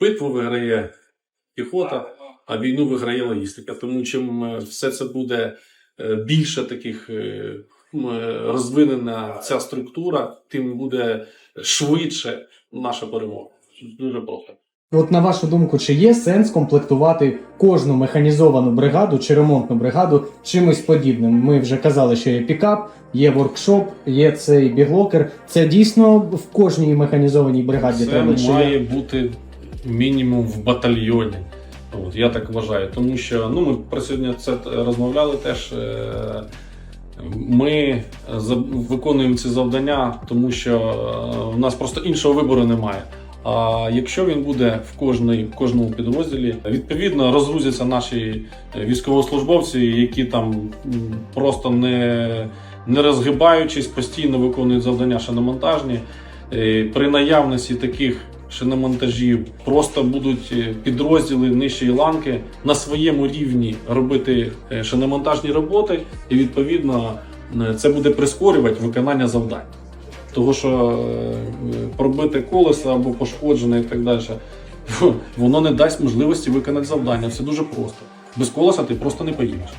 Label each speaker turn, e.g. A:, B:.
A: Битву виграє піхота, а війну виграє логістика. Тому чим е, все це буде е, більше таких е, розвинена ця структура, тим буде швидше наша перемога. Дуже просто.
B: От на вашу думку, чи є сенс комплектувати кожну механізовану бригаду чи ремонтну бригаду чимось подібним? Ми вже казали, що є пікап, є воркшоп, є цей біглокер. Це дійсно в кожній механізованій бригаді
A: Це
B: треба. Чи
A: має
B: є?
A: бути мінімум в батальйоні. От, я так вважаю. Тому що ну, ми про сьогодні це розмовляли теж. е, Ми виконуємо ці завдання, тому що е, в нас просто іншого вибору немає. А якщо він буде в кожній в кожному підрозділі, відповідно розгрузяться наші е, військовослужбовці, які там просто не, не розгибаючись, постійно виконують завдання шиномонтажні. Е, При наявності таких шиномонтажів просто будуть е, підрозділи нижчої ланки на своєму рівні робити е, шиномонтажні роботи, і відповідно е, це буде прискорювати виконання завдань. Того, що е, пробите колесо або пошкоджене і так далі, воно не дасть можливості виконати завдання. Все дуже просто. Без колеса ти просто не поїдеш.